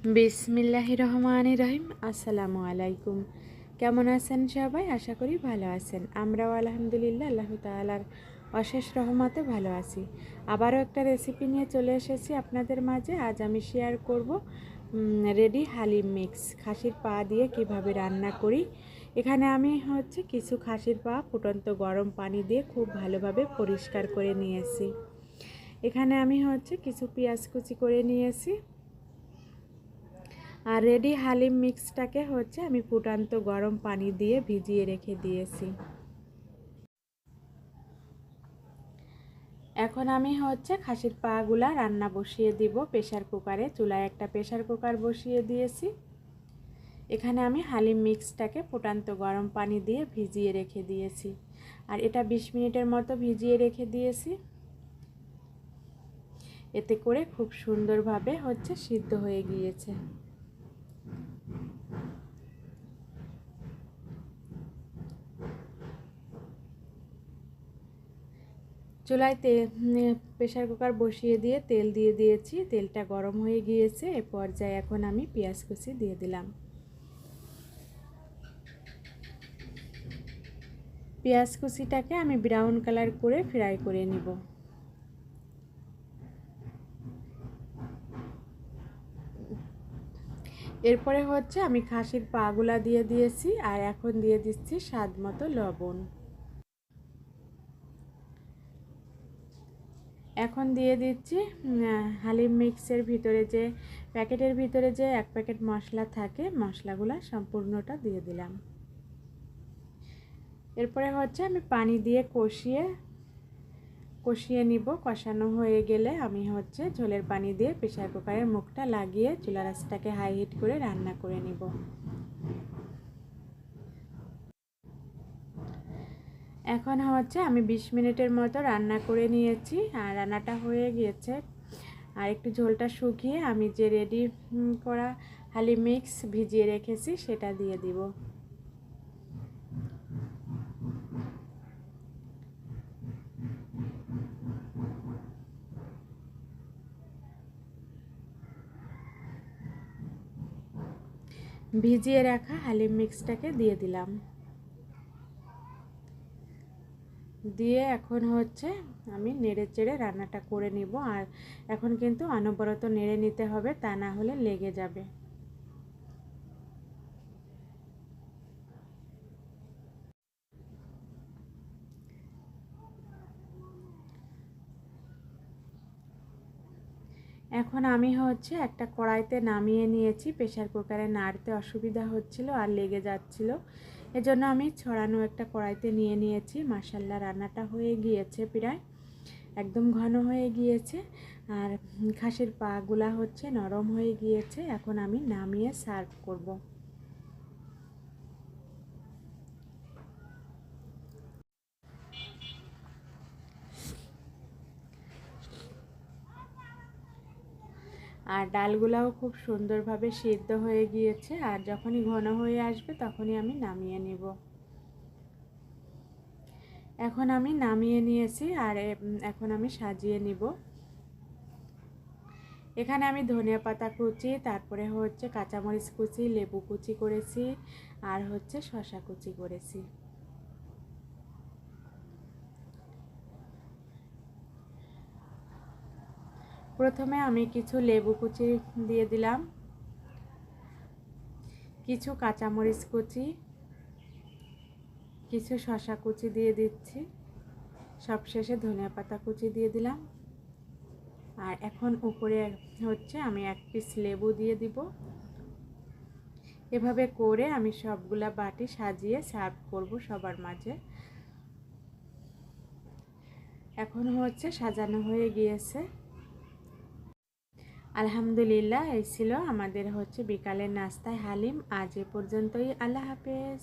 বিসমিল্লাহ রহমান রহিম। আসসালামু আলাইকুম। কেমন আছেন সবাই? আশা করি ভালো আছেন। আমরাও আলহামদুলিল্লাহ আল্লাহ তালার অশেষ রহমতে ভালো আছি। আবারও একটা রেসিপি নিয়ে চলে এসেছি আপনাদের মাঝে। আজ আমি শেয়ার করব রেডি হালিম মিক্স খাসির পা দিয়ে কীভাবে রান্না করি। এখানে আমি হচ্ছে কিছু খাসির পা ফুটন্ত গরম পানি দিয়ে খুব ভালোভাবে পরিষ্কার করে নিয়েছি। এখানে আমি হচ্ছে কিছু পেঁয়াজ কুচি করে নিয়েছি। আর রেডি হালিম মিক্সটাকে হচ্ছে আমি ফুটান্ত গরম পানি দিয়ে ভিজিয়ে রেখে দিয়েছি। এখন আমি হচ্ছে খাসির পাগুলা রান্না বসিয়ে দিব প্রেশার কুকারে। চুলায় একটা প্রেশার কুকার বসিয়ে দিয়েছি। এখানে আমি হালিম মিক্সটাকে ফুটান্ত গরম পানি দিয়ে ভিজিয়ে রেখে দিয়েছি। আর এটা বিশ মিনিটের মতো ভিজিয়ে রেখে দিয়েছি। এতে করে খুব সুন্দরভাবে হচ্ছে সিদ্ধ হয়ে গিয়েছে। চুলায় তেল প্রেশার কুকার বসিয়ে দিয়ে তেল দিয়ে দিয়েছি। তেলটা গরম হয়ে গিয়েছে, এ পর্যায়ে এখন আমি পেঁয়াজ কুচি দিয়ে দিলাম। পেঁয়াজ কুচিটাকে আমি ব্রাউন কালার করে ফ্রাই করে নিব। এরপরে হচ্ছে আমি খাসির পাগুলা দিয়ে দিয়েছি, আর এখন দিয়ে দিচ্ছি স্বাদ মতো লবণ। এখন দিয়ে দিচ্ছি হালিম মিক্সের ভিতরে যে প্যাকেটের ভিতরে যে এক প্যাকেট মশলা থাকে, মশলাগুলো সম্পূর্ণটা দিয়ে দিলাম। এরপরে হচ্ছে আমি পানি দিয়ে কষিয়ে কষিয়ে নিব। কষানো হয়ে গেলে আমি হচ্ছে ঝোলের পানি দিয়ে প্রেশার কুকারের মুখটা লাগিয়ে চুলা রাসটাকে হাই হিট করে রান্না করে নিব। এখন হচ্ছে আমি ২০ মিনিটের মতো রান্না করে নিয়েছি, আর রান্নাটা হয়ে গিয়েছে। আর একটু ঝোলটা শুকিয়ে আমি যে রেডি করা হালি মিক্স ভিজিয়ে রেখেছি সেটা দিয়ে দিব। ভিজিয়ে রাখা হালিম মিক্সটাকে দিয়ে দিলাম। দিয়ে এখন হচ্ছে আমি নেড়ে চেড়ে রান্নাটা করে নিব। আর এখন কিন্তু অনবরত নেড়ে নিতে হবে, তা না হলে লেগে যাবে। এখন আমি হচ্ছে একটা কড়াইতে নামিয়ে নিয়েছি। প্রেশার কুকারে নাড়তে অসুবিধা হচ্ছিল আর লেগে যাচ্ছিল। এজন্য আমি ছড়ানো একটা কড়াইতে নিয়ে নিয়েছি। মাসাল্লা রান্নাটা হয়ে গিয়েছে প্রায়। একদম ঘন হয়ে গিয়েছে। আর খাসির পাগুলা হচ্ছে নরম হয়ে গিয়েছে। এখন আমি নামিয়ে সার্ভ করব। আর ডালগুলাও খুব সুন্দরভাবে সিদ্ধ হয়ে গিয়েছে, আর যখনই ঘন হয়ে আসবে তখনই আমি নামিয়ে নিব। এখন আমি নামিয়ে নিয়েছি আর এখন আমি সাজিয়ে নিব। এখানে আমি ধনিয়া পাতা কুচি, তারপরে হচ্ছে কাঁচামরিচ কুচি, লেবু কুচি করেছি, আর হচ্ছে শশা কুচি করেছি। প্রথমে আমি কিছু লেবু কুচি দিয়ে দিলাম, কিছু কাঁচামরিচ কুচি, কিছু শশা কুচি দিয়ে দিচ্ছি, সবশেষে ধনিয়া পাতা কুচি দিয়ে দিলাম। আর এখন উপরে হচ্ছে আমি এক পিস লেবু দিয়ে দিব। এভাবে করে আমি সবগুলা বাটি সাজিয়ে সার্ভ করব সবার মাঝে। এখন হচ্ছে সাজানো হয়ে গিয়েছে। আলহামদুলিল্লাহ এই ছিল আমাদের হচ্ছে বিকালের নাস্তায় হালিম। আজ এ পর্যন্তই আল্লাহ হাফেজ।